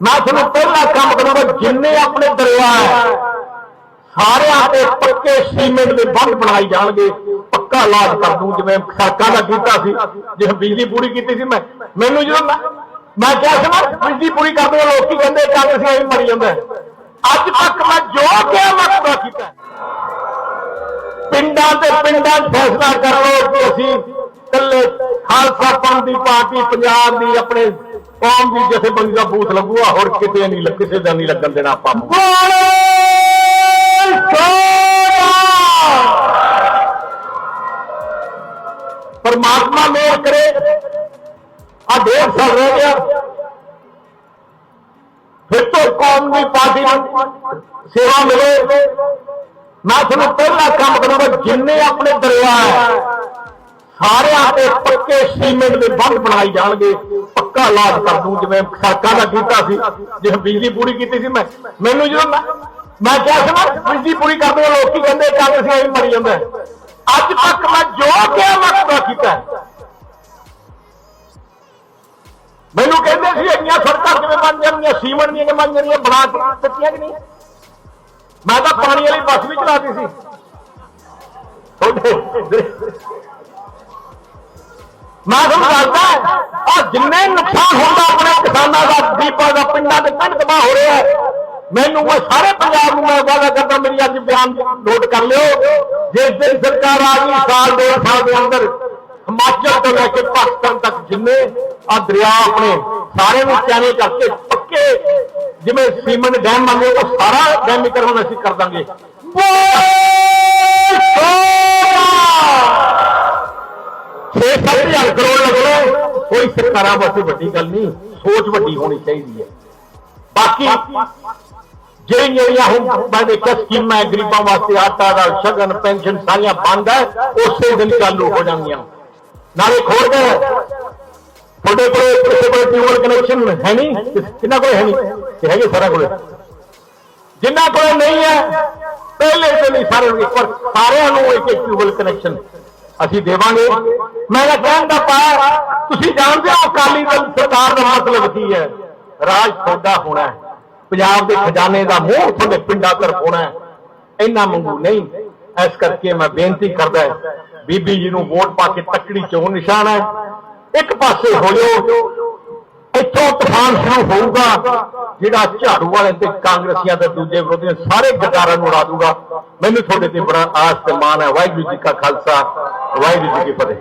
ਮੈਂ ਤੁਹਾਨੂੰ ਪਹਿਲਾ ਕੰਮ ਕਰੂੰਗਾ ਜਿੰਨੇ ਆਪਣੇ ਦਰਿਆ ਹੈ, ਸਾਰਿਆਂ ਤੇ ਪੱਕੇ ਸੀਮੈਂਟ ਦੇ ਬੰਦ ਬਣਾਈ ਜਾਣਗੇ, ਪੱਕਾ ਇਲਾਜ ਕਰ ਦੂੰ, ਜਿਵੇਂ ਸੜਕਾਂ ਦਾ ਕੀਤਾ ਸੀ, ਜਿਵੇਂ ਬਿਜਲੀ ਪੂਰੀ ਕੀਤੀ ਸੀ ਮੈਂ। ਮੈਨੂੰ ਜਦੋਂ ਮੈਂ ਮੈਂ ਕਿਹਾ ਸੀ ਨਾ, ਬਿਜਲੀ ਪੂਰੀ ਕਰਦੇ ਹੋ ਲੋਕੀ ਕਹਿੰਦੇ ਕਾਂਗਰਸੀ ਐਵੇਂ ਮਰੀ ਜਾਂਦਾ ਅੱਜ ਤੱਕ ਮੈਂ ਜੋ ਕਿਹਾ, ਮੈਂ ਪੂਰਾ ਕੀਤਾ ਪਿੰਡਾਂ ਤੇ ਪਿੰਡਾਂ 'ਚ ਫੈਸਲਾ ਕਰ ਲਓ ਕਿ ਅਸੀਂ ਇਕੱਲੇ ਖਾਲਸਾ ਪੰਥ ਦੀ ਪਾਰਟੀ, ਪੰਜਾਬ ਦੀ ਆਪਣੇ ਕੌਮ ਦੀ ਜਥੇਬੰਦੀ ਦਾ ਬੂਥ ਲੱਗੂਗਾ? ਹੋਰ ਕਿਤੇ ਨਹੀਂ ਲੱਗ- ਕਿਸੇ ਦਾ ਨਹੀਂ ਲੱਗਣ ਦੇਣਾ ਆਪਾਂ ਪਰਮਾਤਮਾ ਮੇਰ ਕਰੇ। ਆ ਡੇਢ ਸਾਲ ਰਹਿ ਗਿਆ। ਫਿਰ ਤੋਂ ਕੌਮ ਦੀ ਪਾਰਟੀ ਸੇਵਾ ਮਿਲੇ। ਮੈਂ ਤੁਹਾਨੂੰ ਪਹਿਲਾ ਕੰਮ ਕਰੂੰਗਾ ਜਿੰਨੇ ਆਪਣੇ ਦਰਿਆ ਹੈ ਸਾਰਿਆਂ ਤੇ ਪੱਕੇ ਸੀਮੈਂਟ ਦੇ ਬੰਦ ਬਣਾਈ ਜਾਣਗੇ। ਪੱਕਾ ਇਲਾਜ ਕਰ ਦੂੰ, ਜਿਵੇਂ ਸੜਕਾਂ ਦਾ ਕੀਤਾ ਸੀ, ਜਿਵੇਂ ਬਿਜਲੀ ਪੂਰੀ ਕੀਤੀ ਸੀ ਮੈਂ। ਮੈਨੂੰ ਜਦੋਂ ਮੈਂ ਕਿਹਾ ਸੀ ਨਾ, ਬਿਜਲੀ ਪੂਰੀ ਕਰਦੇ ਹੋ ਲੋਕੀ ਕਹਿੰਦੇ ਕਾਂਗਰਸੀ ਐਵੇਂ ਮਰੀ ਜਾਂਦਾ ਅੱਜ ਤੱਕ ਮੈਂ ਜੋ ਕਿਹਾ, ਮੈਂ ਕੀਤਾ। ਮੈਨੂੰ ਕਹਿੰਦੇ ਸੀ, ਇੰਨੀਆਂ ਸੜਕਾਂ ਕਿਵੇਂ ਬਣ ਜਾਣਗੀਆਂ, ਸੀਮੈਂਟ ਦੀਆਂ ਕਿਵੇਂ ਬਣ ਜਾਣਗੀਆਂ, ਬਣਾ ਕੇ ਦਿੱਤੀਆਂ ਕਿ ਨਹੀਂ? ਮੈਂ ਤਾਂ ਪਾਣੀ ਵਾਲੀ ਬੱਸ ਵੀ ਚਲਾਤੀ ਸੀ। ਤੁਹਾਡੇ ਮੈਂ ਤੁਹਾਨੂੰ ਦੱਸਦਾ ਆ ਜਿੰਨੇ ਨੁਕਸਾਨ ਹੁੰਦਾ ਆਪਣੇ ਕਿਸਾਨਾਂ ਦਾ ਦੀਪਾਂ ਦਾ, ਪਿੰਡਾਂ ਦੇ ਕੰਨ ਤਬਾਹ ਹੋ ਰਿਹਾ ਮੈਨੂੰ ਉਹ ਸਾਰੇ ਪੰਜਾਬ ਨੂੰ ਮੈਂ ਵਾਅਦਾ ਕਰਦਾ, ਮੇਰੀ ਅੱਜ ਬਿਆਨ ਨੋਟ ਕਰ ਲਿਓ। ਜਿਸ ਦਿਨ ਸਰਕਾਰ ਆ ਗਈ, ਸਾਲ ਦੋ ਸਾਲ ਦੇ ਅੰਦਰ ਹਿਮਾਚਲ ਤੋਂ ਲੈ ਕੇ ਪਾਕਿਸਤਾਨ ਤੱਕ ਜਿੰਨੇ ਆ ਦਰਿਆ ਆਪਣੇ ਸਾਰੇ ਨੂੰ ਚੈਨਲ ਕਰਕੇ ਪੱਕੇ, ਜਿਵੇਂ ਸੀਮਨ ਡੈਮ ਮੰਗੇ ਉਹ ਸਾਰਾ ਡੈਮੀਕਰਨ ਅਸੀਂ ਕਰ ਦਾਂਗੇ। ਛੇ ਹਜ਼ਾਰ ਕਰੋੜ ਲੱਗਣਾ। ਕੋਈ ਸਰਕਾਰਾਂ ਵਾਸਤੇ ਵੱਡੀ ਗੱਲ ਨਹੀਂ, ਸੋਚ ਵੱਡੀ ਹੋਣੀ ਚਾਹੀਦੀ ਹੈ। ਬਾਕੀ ਜਿਹੜੀਆਂ ਜਿਹੜੀਆਂ ਹੁਣ ਮੈਂ ਦੇਖਿਆ ਸਕੀਮਾਂ ਗਰੀਬਾਂ ਵਾਸਤੇ ਆਟਾ ਦਾ ਸ਼ਗਨ, ਪੈਨਸ਼ਨ ਸਾਰੀਆਂ ਬੰਦ ਹੈ, ਉਸੇ ਦਿਨ ਚਾਲੂ ਹੋ ਜਾਣਗੀਆਂ। ਨਾਲੇ ਖੋਲ ਗਏ ਤੁਹਾਡੇ ਕੋਲ ਕਿਸੇ ਕੋਲ ਟਿਊਬਲ ਕਨੈਕਸ਼ਨ ਹੈ ਨਹੀਂ? ਕਿਸ- ਕੋਲ ਹੈ ਨਹੀਂ? ਹੈਗੇ ਸਾਰਾ ਕੋਲ। ਜਿੰਨਾ ਕੋਲ ਨਹੀਂ ਹੈ, ਪਹਿਲੇ ਦਿਨ ਹੀ ਸਾਰੇ ਨੂੰ ਇੱਕ ਵਾਰ ਸਾਰਿਆਂ ਨੂੰ ਇੱਕ ਇੱਕ ਟਿਊਬਲ ਕਨੈਕਸ਼ਨ ਅਸੀਂ ਦੇਵਾਂਗੇ। ਮੈਂ ਤਾਂ ਕਹਿਣ ਦਾ ਪਾਇਆ ਤੁਸੀਂ ਜਾਣਦੇ ਹੋ ਅਕਾਲੀ ਦਲ ਸਰਕਾਰ ਦਾ ਮਤਲਬ ਕੀ ਹੈ? ਰਾਜ ਤੁਹਾਡਾ ਹੋਣਾ ਹੈ। ਪੰਜਾਬ ਦੇ ਖਜ਼ਾਨੇ ਦਾ ਮੂੰਹ ਤੁਹਾਡੇ ਪਿੰਡਾਂ ਤਰਫ ਹੋਣਾ ਹੈ। ਇੰਨਾ ਮੰਗੂ ਨਹੀਂ। ਇਸ ਕਰਕੇ ਮੈਂ ਬੇਨਤੀ ਕਰਦਾ ਬੀਬੀ ਜੀ ਨੂੰ ਵੋਟ ਪਾ ਕੇ ਤੱਕੜੀ ਚੋਣ ਨਿਸ਼ਾਨ ਹੈ। ਇੱਕ ਪਾਸੇ ਹੋ ਜਾਓ ਇੱਥੋਂ ਤੂਫਾਨ ਸ਼ੁਰੂ ਹੋਊਗਾ, ਜਿਹੜਾ ਝਾੜੂ ਵਾਲੇ ਤੇ ਕਾਂਗਰਸੀਆਂ ਤੇ ਦੂਜੇ ਵਿਰੋਧੀਆਂ ਸਾਰੇ ਗਦਾਰਾਂ ਨੂੰ ਉਡਾ ਦੂਗਾ ਮੈਨੂੰ ਤੁਹਾਡੇ ਤੇ ਬੜਾ ਆਸ ਤੇ ਮਾਣ ਹੈ। ਵਾਹਿਗੁਰੂ ਜੀ ਕਾ ਖਾਲਸਾ, ਵਾਹਿਗੁਰੂ ਜੀ ਕੀ ਫਤਿਹ।